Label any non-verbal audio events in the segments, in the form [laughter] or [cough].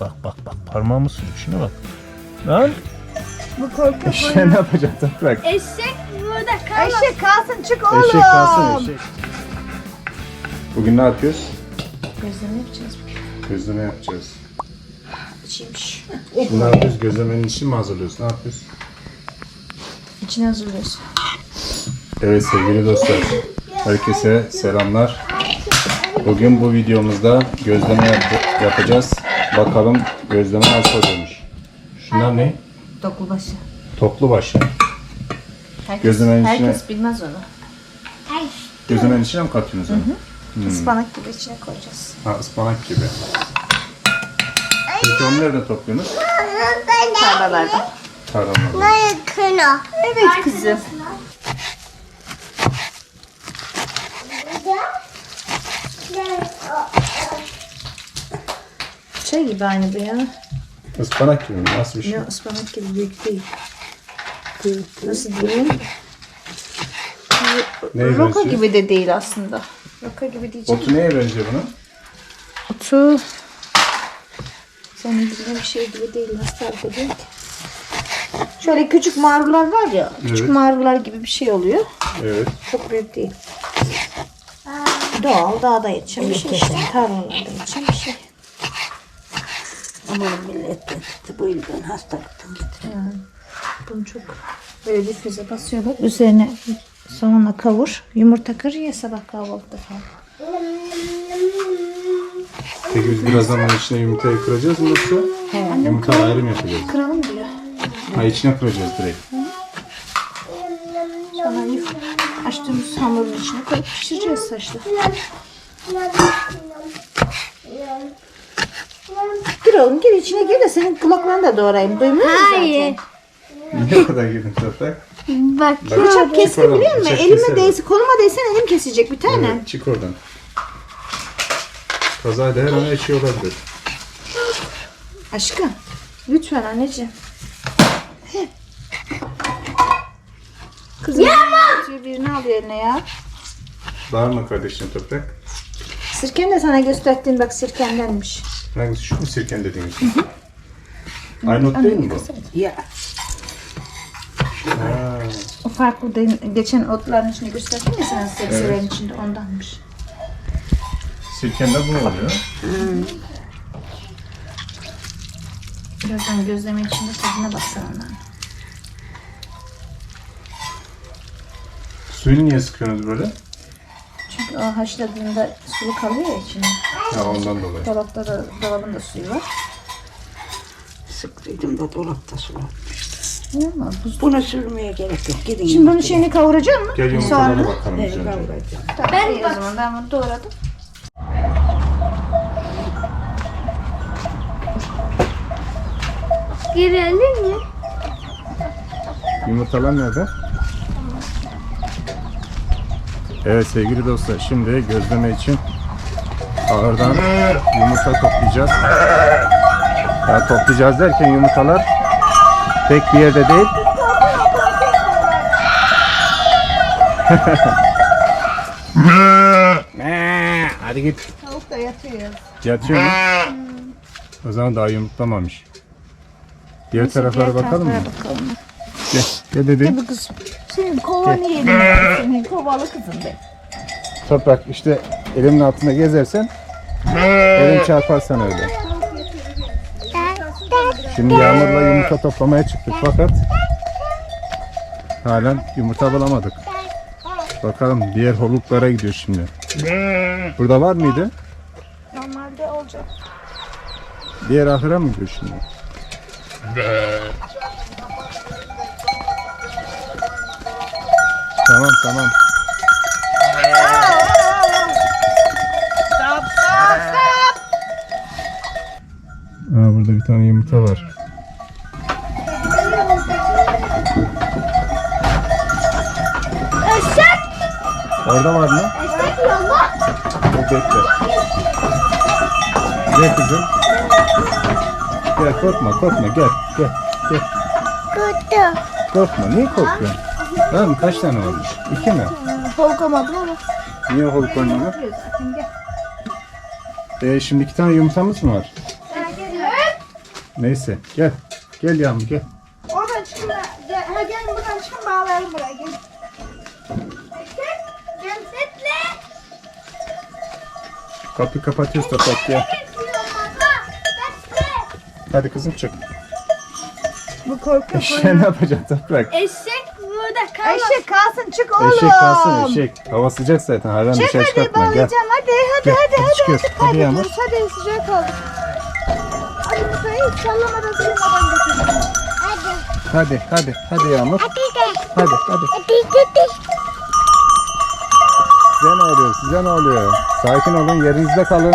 bak bak bak parmağımı sürüyor şuna bak. Lan Bu korku eşeğe ne yapacak toprak? Eşek burada kalmaz. Eşek kalsın çık oğlum. Eşek kalsın eşek. Bugün ne yapıyoruz? Gözleme yapacağız. Gözleme yapacağız. İçiymiş. Şimdi ne yapıyoruz? Gözlemenin için mi hazırlıyoruz? Ne yapıyoruz? İçine hazırlıyoruz. Evet sevgili dostlar. Herkese selamlar. Bugün bu videomuzda gözleme yap- yapacağız. Bakalım gözleme nasıl oluyormuş. Şunlar ne? Doklubaşı. Toplu başı. Herkes, Gözlemenin içine- herkes bilmez onu. Gözlemenin içine mi katıyorsunuz onu? Ispanak gibi içine koyacağız. Ha ıspanak gibi. Peki onu nerede topluyorsunuz? Tarlalarda. Tarhanalarda. Kına. Evet kızım. Şey gibi aynı bu ya. Ispanak gibi mi? Nasıl bir şey? Ne ıspanak gibi büyük değil. Nasıl diyeyim? Neye Roka benziyor? gibi de değil aslında. Roka gibi diyeceğim. Otu neye benziyor bunun? Otu. Senin bir şey gibi değil. Nasıl tarif edeyim ki? Şöyle küçük mağrular var ya. Küçük Evet. mağrular gibi bir şey oluyor. Evet. Çok büyük değil. Doğal dağda yetişen bir şey işte. Tarlalarda yetişen bir şey. Aman millet getirdi bu yüzden hastalıktan getirdi. Bunu çok böyle difüze basıyorlar. Üzerine soğanla kavur. Yumurta kır ye sabah kahvaltıda falan. Peki biz birazdan onun içine yumurtayı kıracağız mı yoksa? Yumurta ayrı mı yapacağız? Kıralım diyor. Ha içine kıracağız direkt. Sonra yuf açtığımız hamurun içine koyup pişireceğiz saçla. Gir oğlum gir içine gir de senin kulaklarını da doğrayayım. Duymuyor musun Hayır. Ne kadar girdin toprak? Bak. Bak, Bıçak keskin oradan, biliyor musun? bıçak Elime keser değse, koluma değsen elim kesecek bir tane. Evet, çık oradan. Kazayla her an her şey olabilir. Aşkım. Lütfen anneciğim. Heh. Kızım. Yama. Birini al eline ya. Bağırma kardeşim toprak. Sirken de sana gösterdiğim bak sirkendenmiş. Hangisi şu mu sirken dediğiniz? Aynı ot değil mi bu? Ya Ha, O farklı değil. Geçen otların içine gösterdim ya sana sebzelerin içinde ondanmış. sirken de bu oluyor. Birazdan gözleme içinde tadına baksana onların. Suyunu niye sıkıyorsunuz böyle? Çünkü o haşladığında sulu kalıyor ya içinde. Ha ondan dolayı. Dolapta da, dolabında suyu var. sıktıydım da dolapta su var. Ama buz. Buna sürmeye gerek yok. Gidin Şimdi bunun şeyini kavuracak mısın? Gel Soğanı. yumurtalara bakalım biz önce. kavuracağım. Ben iyi o zaman ben bunu doğradım. Girelim mi? Yumurtalar nerede? Evet sevgili dostlar şimdi gözleme için ağırdan yumurta toplayacağız. Ya toplayacağız derken yumurtalar tek bir yerde değil. [laughs] Hadi git. Tavuk da yatıyor. Yatıyor mu? O zaman daha yumurtlamamış. Diğer taraflara bakalım mı? Bakalım. Gel, gel bebeğim. Bu kız. Senin kovanı yedim. Senin kovalı kızın be. Toprak işte elimin altında gezersen elin çarpar sana öyle. Şimdi Yağmur'la yumurta toplamaya çıktık fakat halen yumurta bulamadık. Bakalım diğer holuklara gidiyor şimdi. Burada var mıydı? Normalde olacak. Diğer ahıra mı gidiyor şimdi? Tamam tamam. Aa, burada bir tane yumurta var. Eşek. Orada var mı? Eşek yolla. Dur bekle. Gel kızım. Gel korkma korkma gel gel gel. Kutu. Korkma niye korkuyorsun? Tamam kaç tane olmuş? İki mi? Korkamadım ama. Niye? Zaten gel. Ee, şimdi iki tane yumurtamız mı var? Neyse gel. Gel Yağmur gel. Oradan çıkın. Gel, ha gelin buradan çıkın bağlayalım buraya. Gel. Gel. Gel. Kapıyı kapatıyoruz da bak gel. Hadi kızım çık. Bu korkuyor. Eşeğe ne yapacaksın toprak? Eşek burada kalır. Eşek kalsın çık oğlum. Eşek kalsın eşek. Hava sıcak zaten. Hayvan Çık dışarı hadi çıkartma gel. bağlayacağım. Hadi hadi Gel, hadi hadi hadi. çıkıyoruz. Hadi, Hadi Yağmur. gidiyoruz. Hadi sıcak kaldı. Hadi Musa'yı hiç sallamadan sürmeden götürün. Hadi. Hadi hadi hadi Yağmur. Hadi de. Hadi hadi. Hadi hadi. Size ne oluyor? Size ne oluyor? Sakin olun yerinizde kalın.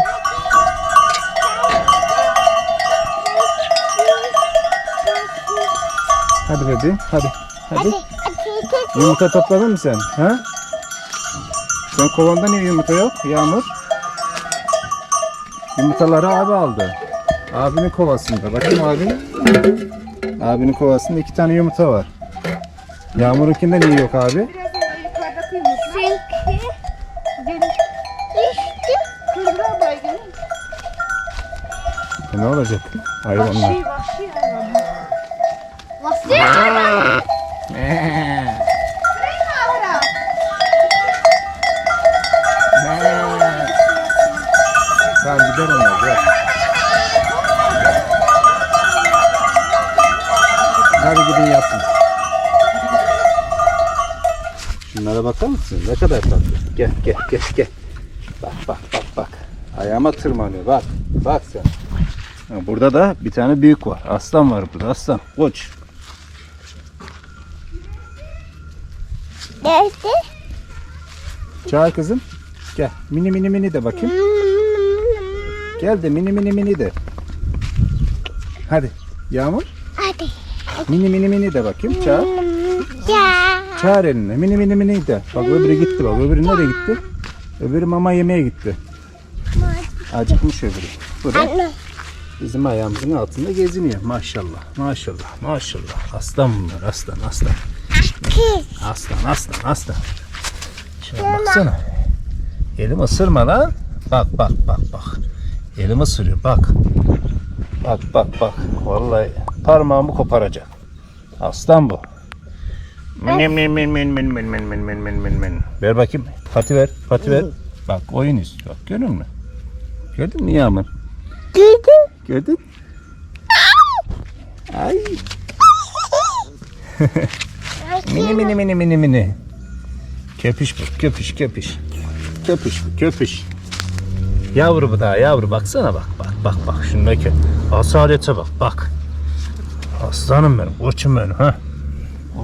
Hadi bebeğim hadi. Hadi. Hadi. Yumurta topladın mı sen? Ha? Sen kovanda niye yumurta yok Yağmur? Yumurtaları abi aldı. Abinin kovasında. Bakayım abinin. Abinin kovasında iki tane yumurta var. Yağmur'unkinde niye yok abi? Çünkü işte. E ne olacak? Hayvanlar. Vahşi vahşi hayvan. Nasıl? Sırayı Şunlara bakar mısın? Ne kadar tatlı. Gel gel gel gel. Bak bak bak bak. Ayağıma tırmanıyor bak. Bak sen. Burada da bir tane büyük var. Aslan var burada aslan. Koç. Nerede? Çağır kızım. Gel. Mini mini mini de bakayım. Gel de mini mini mini de. Hadi. Yağmur. Hadi. Mini mini mini de bakayım. Çağır. Ya. Çağır eline. Mini mini mini de. Bak öbürü gitti bak. Öbürü nereye gitti? Öbürü mama yemeye gitti. Acıkmış öbürü. Bu da bizim ayağımızın altında geziniyor. Maşallah. Maşallah. Maşallah. Aslan bunlar. Aslan aslan. Aslan aslan aslan. Şuna baksana. Elim ısırma lan. Bak bak bak bak. Elim ısırıyor bak. Bak bak bak. Vallahi parmağımı koparacak. Aslan bu. Min min min min min min min min min min min min. Ver bakayım. Pati ver. Pati ver. Bak oyun istiyor. Bak görüyor musun? Gördün mü Yağmur? Gördün. Gördün? Ay. [laughs] Mini mini mini mini mini. Köpüş bu, köpüş köpüş. Köpüş bu, köpüş. Yavru bu daha yavru baksana bak bak bak bak şundaki asalete bak bak. Aslanım benim, koçum benim ha.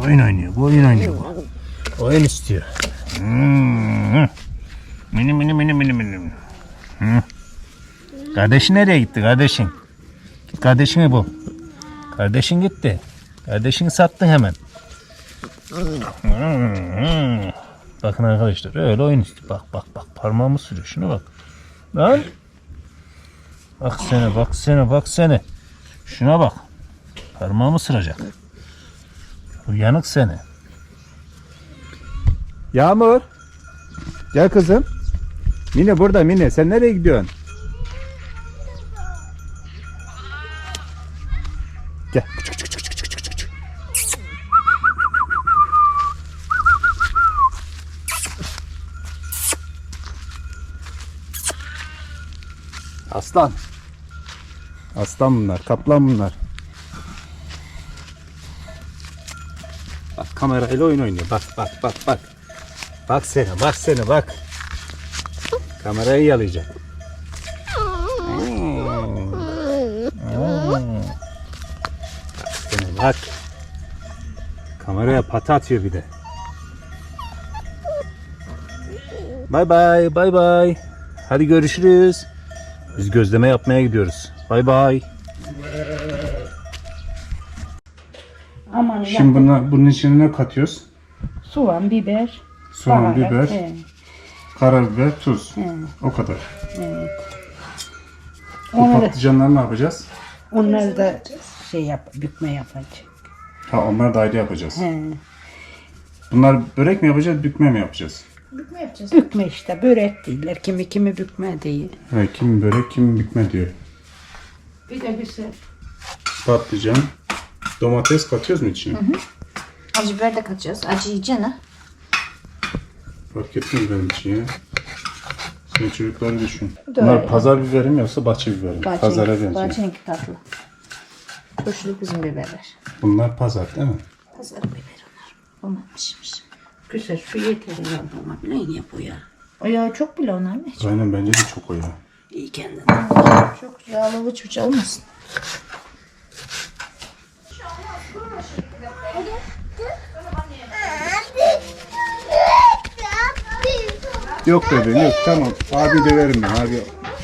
Oyun oynuyor, bu oyun oynuyor bu. Oyun istiyor. Hmm. Mini mini mini mini mini. Hı. Kardeşin nereye gitti kardeşin? Git kardeşini bul. Kardeşin gitti. Kardeşini sattın hemen. Hmm. Bakın arkadaşlar öyle oyun istiyor. Bak bak bak parmağımı sürüyor. Şuna bak. Lan. Bak sene bak sene bak sene. Şuna bak. Parmağımı sıracak. Uyanık seni. Yağmur. Gel kızım. Mine burada Mine. Sen nereye gidiyorsun? Gel. Aslan. Aslan bunlar, kaplan bunlar. Kamerayla oyun oynuyor. Bak bak bak bak. Bak seni, bak seni bak. Kamerayı yalayacak. Hmm. Hmm. Bak seni bak. Kameraya pata atıyor bir de. Bay bay, bay bay. Hadi görüşürüz. Biz gözleme yapmaya gidiyoruz. Bay bay. Şimdi buna, bunun içine ne katıyoruz? soğan, biber, Soğan, baharat, biber, he, karabiber, tuz. he, O kadar. evet. Bu Onları, patlıcanları ne yapacağız? onları da şey yap, bükme yapacak. Ha onları da ayrı yapacağız. He. Bunlar börek mi yapacağız, bükme mi yapacağız? Bükme yapacağız. Bükme işte, börek değiller. Kimi kimi bükme değil. Evet, kim börek, kim bükme diyor. Bir de güzel. patlıcan, domates katıyoruz mu içine? Acı biber de katacağız. Acı yiyeceksin ha. Fark etmez benim için ya. Sen çocukları düşün. da Bunlar pazar biberi mi yoksa bahçe biberi mi? Pazara benziyor. Bahçeninki tatlı. Turşulu kızım biberler. Bunlar pazar değil mi? Pazar biberi onlar. Onlar pişmiş. Güzel su yeter herhalde ama bilen yap o ya. O yağı çok bile onlar mı? Aynen bence de çok o ya. İyi kendine. Çok yağlı vıç vıç olmasın. Yok bebeğim yok tamam. Abi döverim ben abi.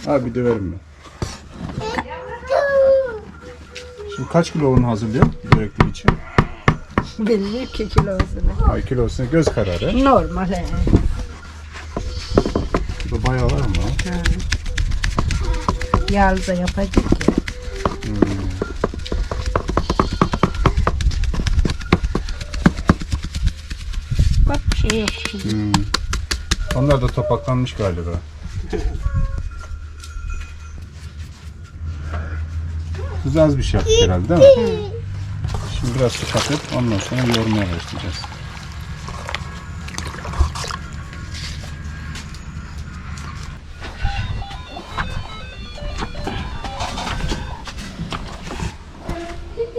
Abi döverim ben. Şimdi kaç kilo un hazırlıyor börekli için? Belli ki kilosunu. Ay kilosuna göz kararı. Normal he. Bu bayağı var ama. Yağlı da yapacak Onlar da topaklanmış galiba. Tuz az bir şey yaptık herhalde değil mi? Şimdi biraz su katıp ondan sonra yoğurmaya başlayacağız.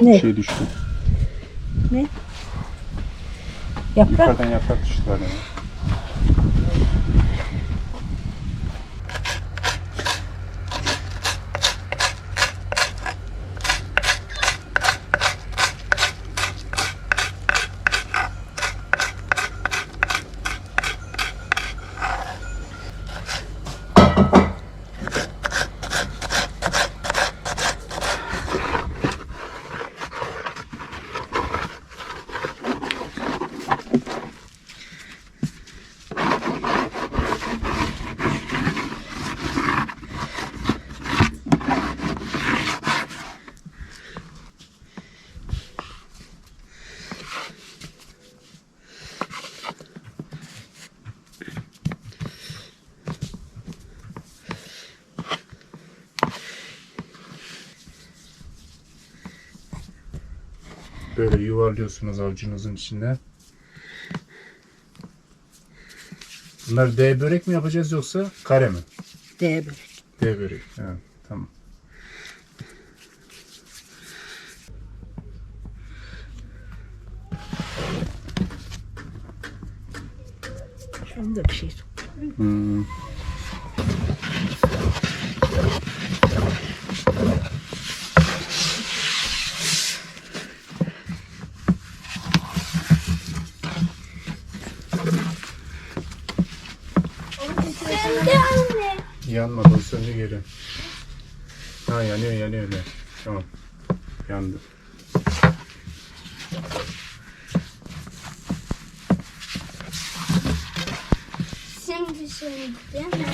Ne? Şey düştü. Yaprak. Yukarıdan yaprak düştü galiba. Böyle yuvarlıyorsunuz avucunuzun içinde. Bunlar D börek mi yapacağız yoksa kare mi? De böyle. D börek. Evet, tamam. Şu anda bir şey sok. Hmm. Yanmadı o söndü geri. Ha yanıyor yanıyor öyle. Tamam. Yandı. Şimdi söyledi değil mi?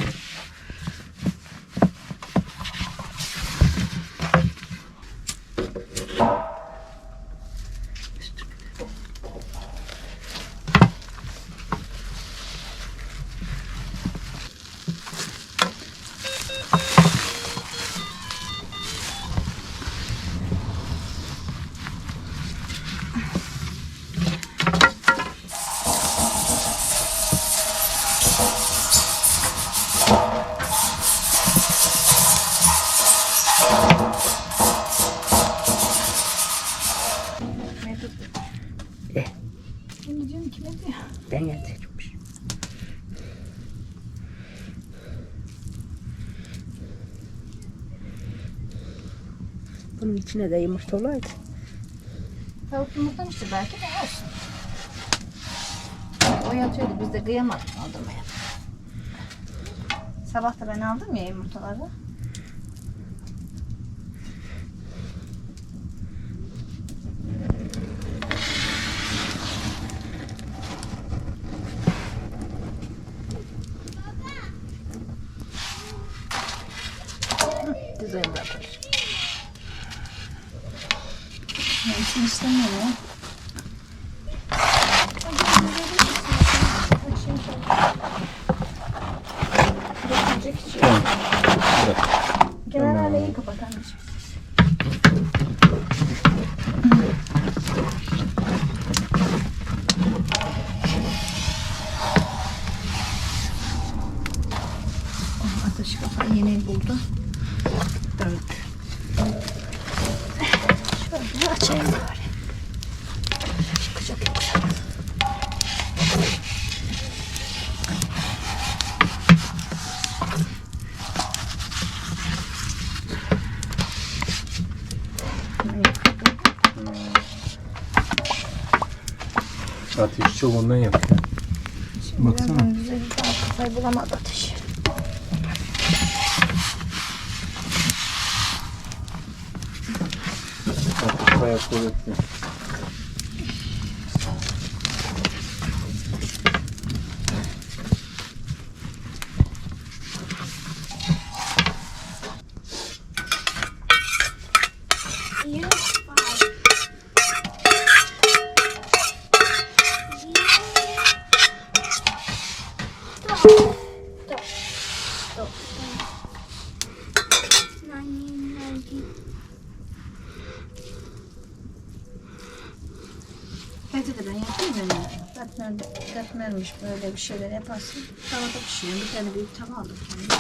Bunun içine de yumurta olaydı. Tavuk yumurtlamıştır belki de olsun. O yatıyordu biz de kıyamadık aldırmaya. Sabah da ben aldım ya yumurtaları. Güzel yapar. Neyse istemiyor ya. Tamam. Kenar aileyi kapat anneciğim. Şöyle açayım bari. Çıkacak yoksa. Ateş çok ondan yakıyor. Baksana. Birazdan güzel bir daha kafayı bulamadı ateş. Ateş bayağı kuvvetli. Yes, five. Stop. Stop. Stop. Ninety, ninety. Hadi de ben yapayım yani. Katmer, katmermiş böyle bir şeyler yaparsın. Tavada pişiriyorum. Bir tane büyük tava aldım kendime.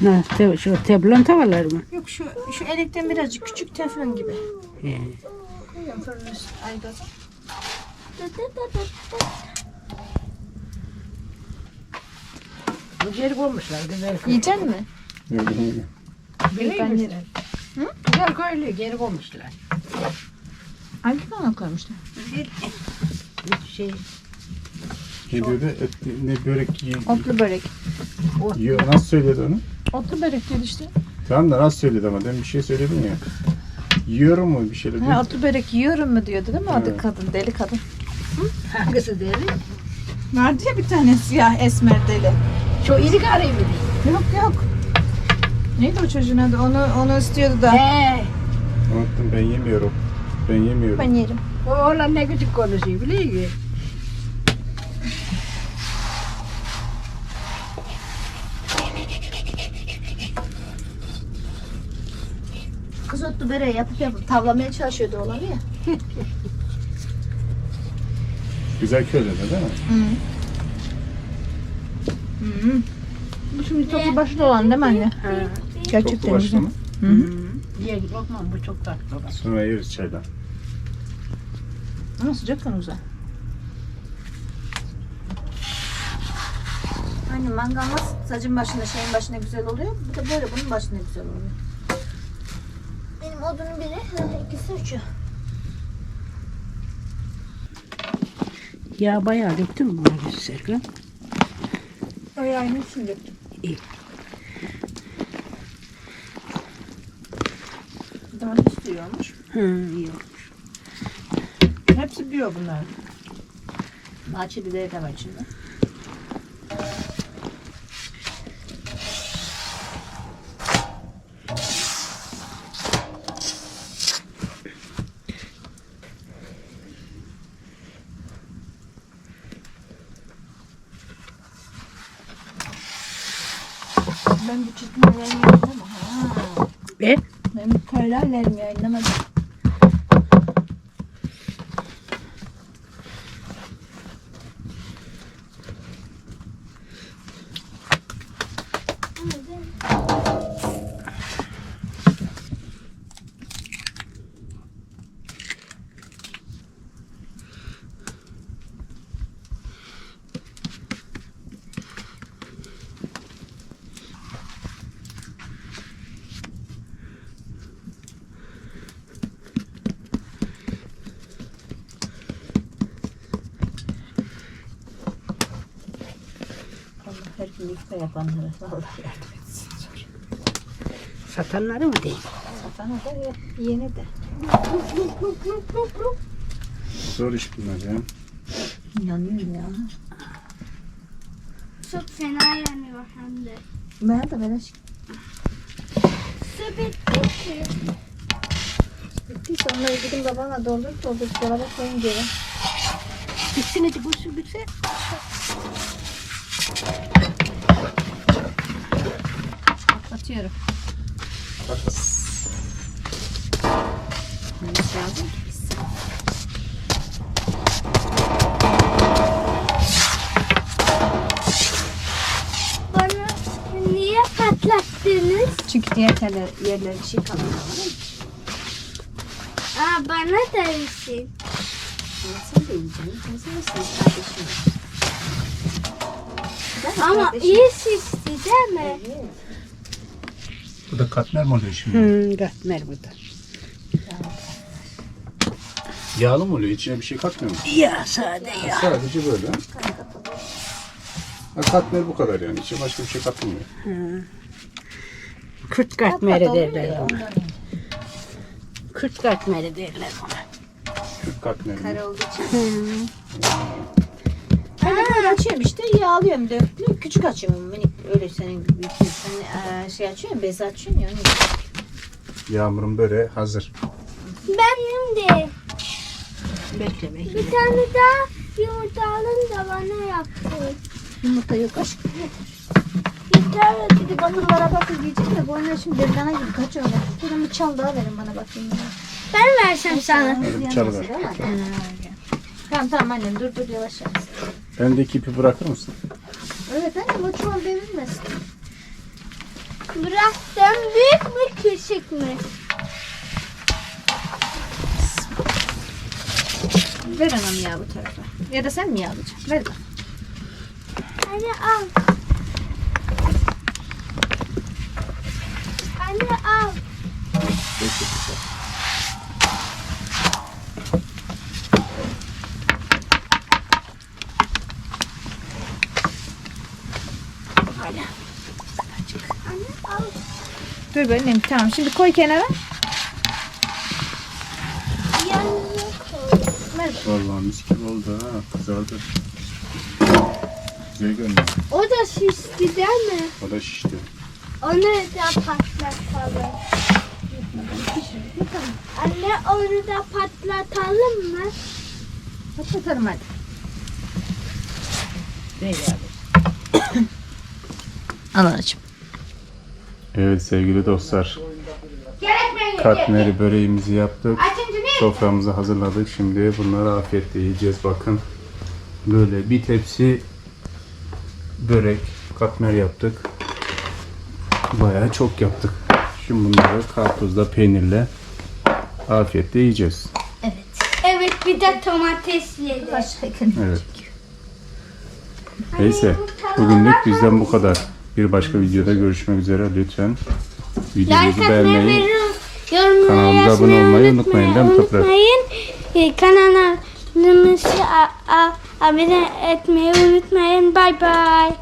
Ne, te, şu teflon tavalar mı? Yok şu, şu elekten birazcık küçük teflon gibi. He. Koyuyorum fırının üstüne. Güzel olmuşlar, güzel. Yiyecek mi? Büyük ben yerim. Güzel koyuluyor, geri olmuşlar. Hangi kana koymuşlar? Bir şey, Ne diyordu? Et, ne börek yiyor. Otlu börek. yiyor. Nasıl söyledi onu? Otlu börek dedi işte. Tamam da nasıl söyledi ama demin bir şey söyledin ya. Yiyorum mu bir şeyler? Ha, otlu börek yiyorum mu diyordu değil mi adı Evet. kadın, deli kadın. hangisi değil? Vardı ya bir tane siyah esmer deli. Şu ilik arayı mı? Yok yok. Neydi o çocuğun adı? Onu onu istiyordu da. He. Unuttum ben yemiyorum. Ben yemiyorum. Ben yerim. O oğlan ne küçük konuşuyor biliyor musun? Kız otlu böreği yapıp yapıp tavlamaya çalışıyordu olanı ya. [laughs] Güzel közledi değil mi? Bu şimdi toplu başlı olan değil mi anne? Gerçekten başlı güzel. mı? Hı hı. Ye lokma bu çok tatlı. olan. Sonra yeriz çaydan. Ama sıcaktan güzel. Hani mangal nasıl sacın başında şeyin başında güzel oluyor. Bir de böyle bunun başında güzel oluyor. Benim odunun biri, ikisi üçü. Ya bayağı döktün mü buna Serkan? Ayağını için döktüm. İyi. Daha ne istiyormuş? Hı, iyi. Hepsi biyo bunlar. Bahçe biberi de var içinde. Ben bu çizgilerimi yayınlamam. Ha. E? Ben bu köylerlerimi yayınlamadım. Yufka yapanlara Allah yardım etsin. Satanları mı değil? Satana da yap, yeni de. Zor iş bunlar ya. İnanıyorum ya. Çok fena yanıyor hem de. Ben de böyle. Su bitti ki. Bittiyse onları gidin babana doldur doldur dolaba koyun geri. Bitsin hadi bu su bitse. Atıyorum. Nasıl lazım? Bana niye patlattınız? Çünkü diğer yerler, yerler şey kalıyor. Aa, bana da versin. Sen de yiyeceksin. Sen kardeşim. Ama iyi şişti değil mi? Bu da katmer mi oluyor şimdi? Hmm, katmer bu da. Yağlı mı oluyor? İçine bir şey katmıyor mu? Ya sade ya. Sadece böyle. Ha, katmer bu kadar yani. İçine başka bir şey katılmıyor. Kürt katmeri derler ona. Kürt katmeri derler ona. Türk katmeri. mi? Ben de böyle açıyorum işte yağlıyorum döktüm. Küçük açıyorum minik öyle senin gibi. Sen eee, şey açıyorsun bez açıyorsun ya. onun. Yağmurun böreği hazır. Benim de. Bekle bekle. Bir tane daha yumurta alın da bana yaptı. Yumurta yok aşkım. Yeter Bir de bakırlara bakır diyeceğim de bu oyunlar şimdi devlana gibi kaçıyorlar. Dedim bir çal daha verin bana bakayım. ya. Ben versem sana. Bir çalıver. Tamam tamam annem dur dur yavaş yavaş. Bendeki ipi bırakır mısın? Evet annem o çuval devrilmesin. Bıraktım büyük mü küçük mü? Ver anam ya bu tarafa. Ya da sen mi yağlayacaksın? Ver bak. Anne al. Anne al. Anne al. Dur be annem tamam şimdi koy kenara. Vallahi mis gibi oldu ha. Kızardı. Güzel görünüyor. O da şişti değil mi? O da şişti. Onu da patlatalım. Anne onu da patlatalım mı? Patlatalım hadi. Ver yavrum. Al anacığım. Evet sevgili dostlar. Katmeri böreğimizi yaptık. Soframızı hazırladık. Şimdi bunları afiyetle yiyeceğiz. Bakın. Böyle bir tepsi börek, katmer yaptık. Bayağı çok yaptık. Şimdi bunları karpuzla, peynirle afiyetle yiyeceğiz. Evet bir de domates yedi. Evet. Neyse. Bugünlük bizden bu kadar. Bir başka videoda görüşmek üzere. Lütfen videomuzu Like beğenmeyi, Kanalımıza abone olmayı unutmayın, Toprak? Unutmayın. Ee, Kanalımızı a- a- abone etmeyi unutmayın. Bye bye.